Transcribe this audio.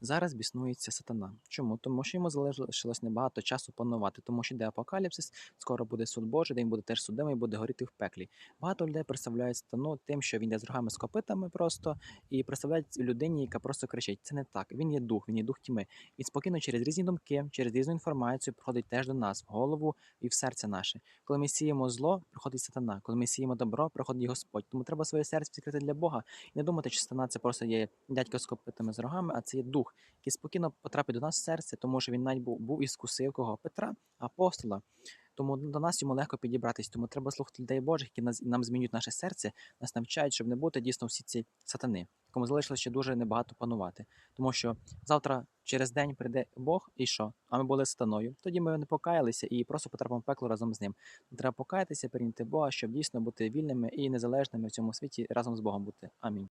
Зараз біснується сатана. Чому? Тому що йому залишилось небагато часу панувати, тому що йде апокаліпсис, скоро буде суд Божий, де він буде теж судимий, буде горіти в пеклі. Багато людей представляють сатану тим, що він йде з рогами з копитами просто і представляють людині, яка просто кричить. Це не так. Він є дух, він є дух тьми. Він спокійно через різні думки, через різну інформацію приходить теж до нас, в голову і в серце наше. Коли ми сіємо зло, приходить сатана. Коли ми сіємо добро, приходить Господь. Тому треба своє серце відкрити для Бога і не думати, що сатана це просто є дядько з копитами з рогами, а це є дух, який спокійно потрапить до нас в серце, тому що він навіть був, був і скусив кого Петра, апостола. Тому до нас йому легко підібратись. Тому треба слухати людей Божих, які нам змінюють наше серце, нас навчають, щоб не бути дійсно всі ці сатани, якому залишилося ще дуже небагато панувати. Тому що завтра через день прийде Бог і що? А ми були сатаною. Тоді ми не покаялися і просто потрапимо в пекло разом з ним. Треба покаятися, прийняти Бога, щоб дійсно бути вільними і незалежними в цьому світі разом з Богом бути. Амінь.